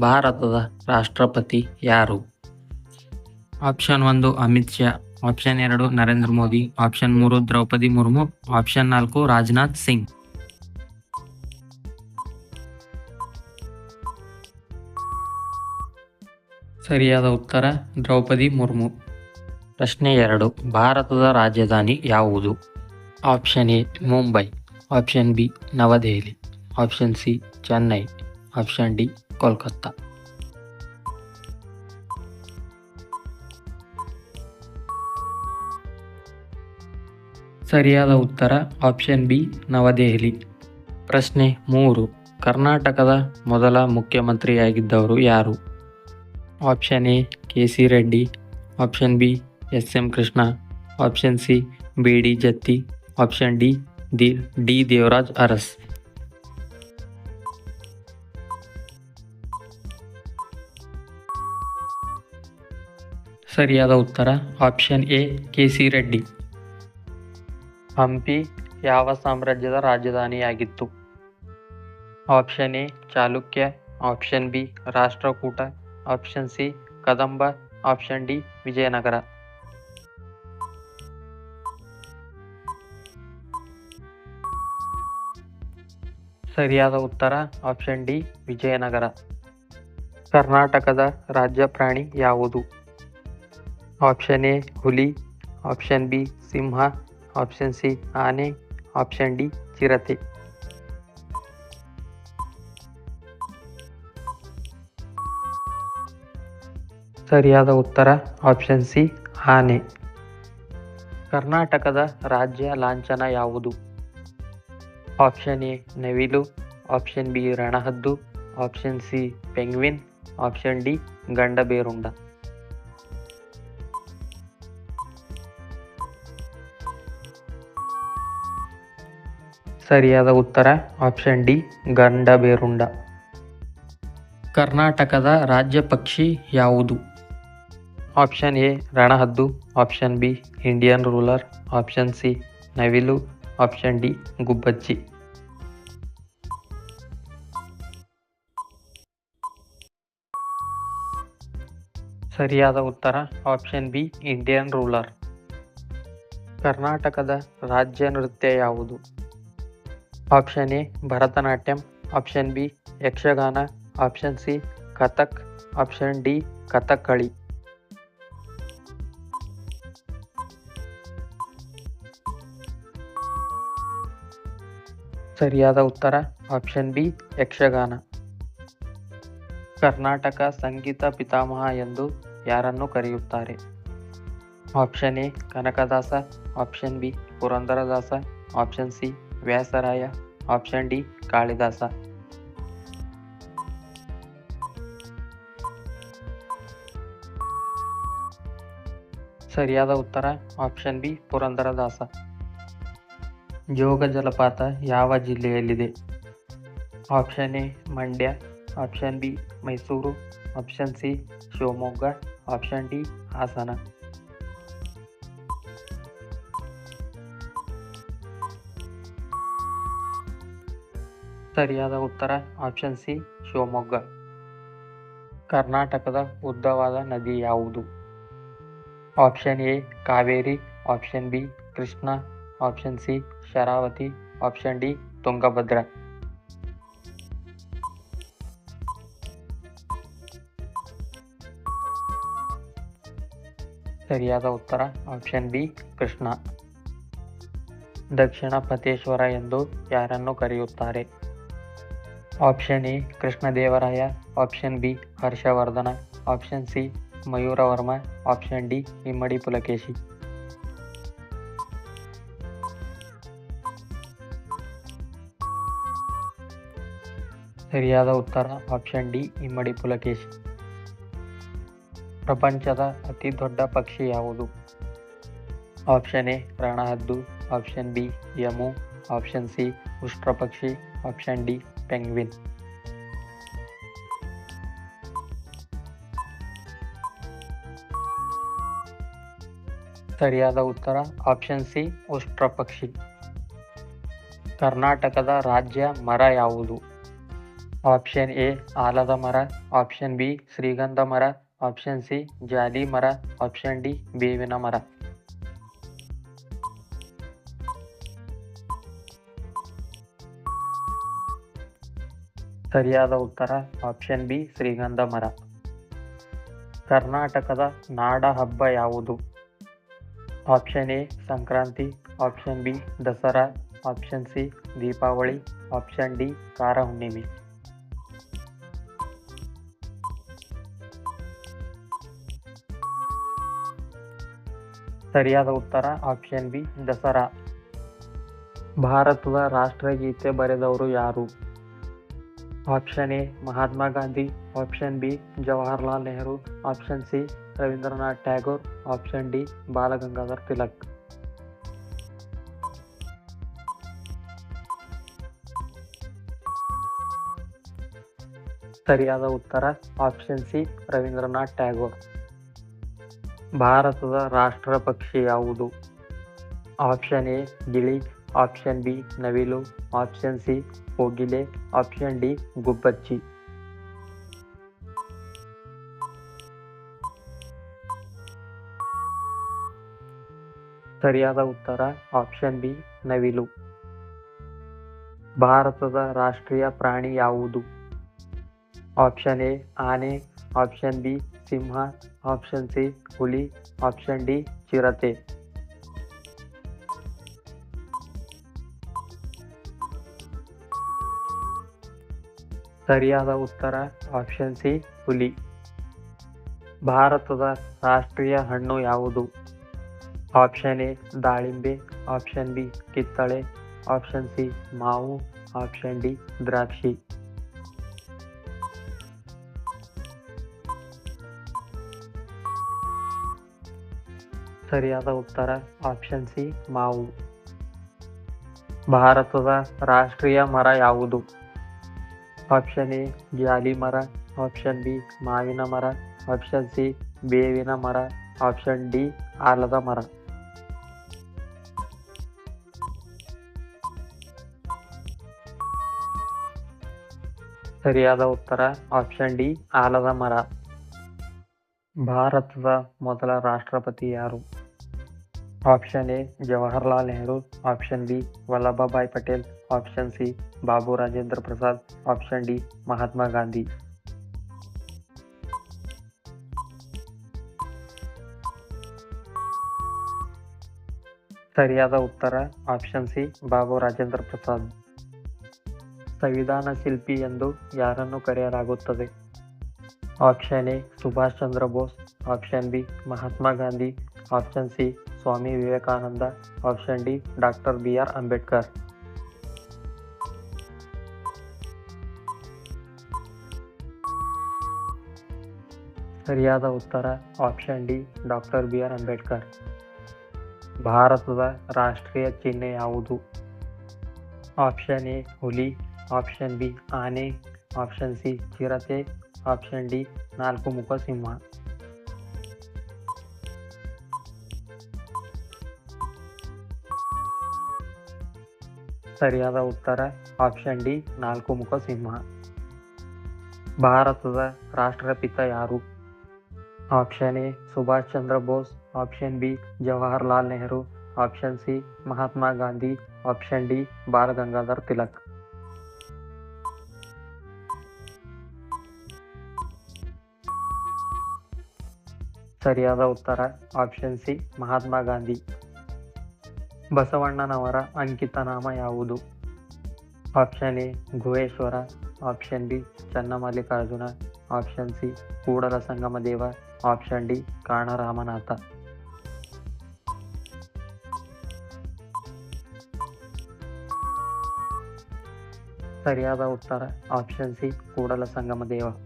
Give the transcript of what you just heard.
ಭಾರತದ ರಾಷ್ಟ್ರಪತಿ ಯಾರು? ಆಪ್ಷನ್ ಒಂದು ಅಮಿತ್ ಶಾ, ಆಪ್ಷನ್ ಎರಡು ನರೇಂದ್ರ ಮೋದಿ, ಆಪ್ಷನ್ ಮೂರು ದ್ರೌಪದಿ ಮುರ್ಮು, ಆಪ್ಷನ್ ನಾಲ್ಕು ರಾಜನಾಥ್ ಸಿಂಗ್. ಸರಿಯಾದ ಉತ್ತರ, ದ್ರೌಪದಿ ಮುರ್ಮು. ಪ್ರಶ್ನೆ ಎರಡು, ಭಾರತದ ರಾಜಧಾನಿ ಯಾವುದು? Option A, Mumbai, option B, Navadehali, option C, Chennai, option D Kolkata ಸರಿಯಾದ ಉತ್ತರ ಆಪ್ಷನ್ ಬಿ ನವದೆಹಲಿ. ಪ್ರಶ್ನೆ ಮೂರು, ಕರ್ನಾಟಕದ ಮೊದಲ ಮುಖ್ಯಮಂತ್ರಿಯಾಗಿದ್ದವರು ಯಾರು? Option A K C Reddy. Option B S M Krishna. Option C B D Jatti. Option D D, D Devaraj Urs. ಸರಿಯಾದ ಉತ್ತರ option A K C Reddy Hampi ಯಾವ ಸಾಮ್ರಾಜ್ಯದ ರಾಜಧಾನಿಯಾಗಿತ್ತು? Option A Chalukya. Option B Rashtrakuta. Option C Kadamba. Option D Vijayanagara. ಸರಿಯಾದ ಉತ್ತರ option D Vijayanagara. ಕರ್ನಾಟಕದ ರಾಜ್ಯ ಪ್ರಾಣಿ ಯಾವುದು? ಆಪ್ಷನ್ ಎ ಹುಲಿ. ಆಪ್ಷನ್ ಬಿ ಸಿಂಹ. ಆಪ್ಷನ್ ಸಿ ಆನೆ. ಆಪ್ಷನ್ ಡಿ ಚಿರತೆ. ಸರಿಯಾದ ಉತ್ತರ ಆಪ್ಷನ್ ಸಿ ಆನೆ. ಕರ್ನಾಟಕದ ರಾಜ್ಯ ಲಾಂಛನ ಯಾವುದು? ಆಪ್ಷನ್ ಎ ನವಿಲು. Option B ರಣಹದ್ದು. Option C penguin option D Gandaberunda ಸರಿಯಾದ ಉತ್ತರ ಆಪ್ಷನ್ ಡಿ ಗಂಡಬೇರುಂಡ ಕರ್ನಾಟಕದ ರಾಜ್ಯ ಪಕ್ಷಿ ಯಾವುದು? Option A, ರಣಹದ್ದು. Option B, Indian roller. Option C, ನವಿಲು. ಆಪ್ಷನ್ ಡಿ, ಗುಬ್ಬಚ್ಚಿ. ಸರಿಯಾದ ಉತ್ತರ ಆಪ್ಷನ್ ಬಿ, ಇಂಡಿಯನ್ ರೂಲರ್. ಕರ್ನಾಟಕದ ರಾಜ್ಯ ನೃತ್ಯ ಯಾವುದು? Option A Bharatanatyam, option B Yakshagana, option C Kathak, option D Kathakali. ಸರಿಯಾದ ಉತ್ತರ, ಆಪ್ಷನ್ ಬಿ ಯಕ್ಷಗಾನ. ಕರ್ನಾಟಕ ಸಂಗೀತ ಪಿತಾಮಹ ಎಂದು ಯಾರನ್ನು ಕರೆಯುತ್ತಾರೆ? Option A Kanakadasa, option B Purandaradasa, option C Vyasaraya option D Kalidasa. ಸರಿಯಾದ ಉತ್ತರ ಆಪ್ಷನ್ ಬಿ ಪುರಂದರದಾಸ. ಜೋಗ ಜಲಪಾತ ಯಾವ ಜಿಲ್ಲೆಯಲ್ಲಿದೆ? Option A Mandya option B Mysuru option C Shivamogga option D Hassan. ಸರಿಯಾದ ಉತ್ತರ ಆಪ್ಷನ್ ಸಿ, ಶಿವಮೊಗ್ಗ. ಕರ್ನಾಟಕದ ಉದ್ದವಾದ ನದಿ ಯಾವುದು? Option A, Kaveri option B, Krishna option C, Sharavathi option D, Tungabhadra. ಸರಿಯಾದ ಉತ್ತರ ಆಪ್ಷನ್ ಬಿ, ಕೃಷ್ಣ. ದಕ್ಷಿಣ ಪತೇಶ್ವರ ಎಂದು ಯಾರನ್ನು ಕರೆಯುತ್ತಾರೆ? Option A Krishnadevaraya option B Harshavardhana option C Mayuravarma option D Immadi Pulakeshi ಸರಿಯಾದ ಉತ್ತರ ಆಪ್ಷನ್ ಡಿ ಇಮ್ಮಡಿ ಪುಲಕೇಶಿ ಪ್ರಪಂಚದ ಅತಿ ದೊಡ್ಡ ಪಕ್ಷಿ ಯಾವುದು? Option A ರಣಹದ್ದು option B emu. Option C ಉಷ್ಟ್ರಪಕ್ಷಿ. Option D penguin ಸರಿಯಾದ ಉತ್ತರ ಆಪ್ಷನ್ ಸಿ ಉಷ್ಟ್ರಪಕ್ಷಿ. ಕರ್ನಾಟಕದ ರಾಜ್ಯ ಮರ ಯಾವುದು? ಆಪ್ಷನ್ ಎ ಆಲದ ಮರ ಆಪ್ಷನ್ ಬಿ ಶ್ರೀಗಂಧ ಮರ ಆಪ್ಷನ್ ಸಿ ಜಾಲಿ ಮರ ಆಪ್ಷನ್ ಡಿ ಬೇವಿನ ಮರ. ಸರಿಯಾದ ಉತ್ತರ ಆಪ್ಷನ್ ಬಿ ಶ್ರೀಗಂಧ ಮರ ಕರ್ನಾಟಕದ ನಾಡ ಹಬ್ಬ ಯಾವುದು? Option A Sankranti option B Dasara option C Deepavali option D Kara Hunnime ಸರಿಯಾದ ಉತ್ತರ ಆಪ್ಷನ್ ಬಿ ದಸರಾ. ಭಾರತದ ರಾಷ್ಟ್ರಗೀತೆ ಬರೆದವರು ಯಾರು? Option A Mahatma Gandhi option B Jawaharlal Nehru option C Rabindranath Tagore option D Balagangadhar Tilak ಸರಿಯಾದ ಉತ್ತರ option C Rabindranath Tagore ಭಾರತದ ರಾಷ್ಟ್ರ ಪಕ್ಷಿ ಯಾವುದು? ಆಪ್ಷನ್ ಎ ಗಿಳಿ ಆಪ್ಷನ್ ಬಿ ನವಿಲು ಆಪ್ಷನ್ ಸಿ ಕೋಗಿಲೆ ಆಪ್ಷನ್ ಡಿ ಗುಬ್ಬಚ್ಚಿ. ಸರಿಯಾದ ಉತ್ತರ ಆಪ್ಷನ್ ಬಿ, ನವಿಲು. ಭಾರತದ ರಾಷ್ಟ್ರೀಯ ಪ್ರಾಣಿ ಯಾವುದು? ಆಪ್ಷನ್ ಎ, ಆನೆ. ಆಪ್ಷನ್ ಬಿ, ಸಿಂಹ. ಆಪ್ಷನ್ ಸಿ, ಹುಲಿ. ಆಪ್ಷನ್ ಡಿ, ಚಿರತೆ. ಸರಿಯಾದ ಉತ್ತರ ಆಪ್ಷನ್ ಸಿ ಹುಲಿ. ಭಾರತದ ರಾಷ್ಟ್ರೀಯ ಹಣ್ಣು ಯಾವುದು? ಆಪ್ಷನ್ ಎ ದಾಳಿಂಬೆ ಆಪ್ಷನ್ ಬಿ ಕಿತ್ತಳೆ ಆಪ್ಷನ್ ಸಿ ಮಾವು ಆಪ್ಷನ್ ಡಿ ದ್ರಾಕ್ಷಿ. ಸರಿಯಾದ ಉತ್ತರ ಆಪ್ಷನ್ ಸಿ ಮಾವು. ಭಾರತದ ರಾಷ್ಟ್ರೀಯ ಮರ ಯಾವುದು? ಆಪ್ಷನ್ ಎ ಜಾಲಿ ಮರ. ಆಪ್ಷನ್ ಬಿ ಮಾವಿನ ಮರ. ಆಪ್ಷನ್ ಸಿ ಬೇವಿನ ಮರ. ಆಪ್ಷನ್ ಡಿ ಆಲದ ಮರ. ಸರಿಯಾದ ಉತ್ತರ ಆಪ್ಷನ್ ಡಿ ಆಲದ ಮರ. ಭಾರತದ ಮೊದಲ ರಾಷ್ಟ್ರಪತಿ ಯಾರು? Option A Jawaharlal Nehru. Option B Vallabhbhai Patel. Option C Babu Rajendra Prasad option D Mahatma Gandhi ಸರಿಯಾದ ಉತ್ತರ ಆಪ್ಷನ್ ಸಿ ಬಾಬು ರಾಜೇಂದ್ರ ಪ್ರಸಾದ್ ಸಂವಿಧಾನ ಶಿಲ್ಪಿ ಎಂದು ಯಾರನ್ನು ಕರೆಯಲಾಗುತ್ತದೆ? Option A Subhash Chandra Bose option B Mahatma Gandhi option C Swami Vivekananda option D doctor B R Ambedkar ಸರಿಯಾದ ಉತ್ತರ option D doctor B R Ambedkar ಭಾರತದ ರಾಷ್ಟ್ರೀಯ ಚಿಹ್ನೆ ಯಾವುದು? ಆಪ್ಷನ್ ಎ ಹುಲಿ ಆಪ್ಷನ್ ಬಿ ಆನೆ ಆಪ್ಷನ್ ಸಿ ಚಿರತೆ option D ನಾಲ್ಕು ಮುಖ ಸಿಂಹ. ಸರಿಯಾದ ಉತ್ತರ ಆಪ್ಷನ್ ಡಿ ನಾಲ್ಕು ಮುಖ ಸಿಂಹ. ಭಾರತದ ರಾಷ್ಟ್ರಪಿತ ಯಾರು? Option A Subhash Chandra Bose option B Jawaharlal Nehru option C Mahatma Gandhi option D Bal Gangadhar Tilak ಸರಿಯಾದ ಉತ್ತರ ಆಪ್ಷನ್ ಸಿ ಮಹಾತ್ಮ ಗಾಂಧಿ ಬಸವಣ್ಣನವರ ಅಂಕಿತ ನಾಮ ಯಾವುದು? Option A Guheshwara option B Channamallikarjuna option C, Kudala Sangama Deva. Option D, Kanaramanatha. ಸರಿಯಾದ ಉತ್ತರ, option C, Kudala Sangama ದೇವ.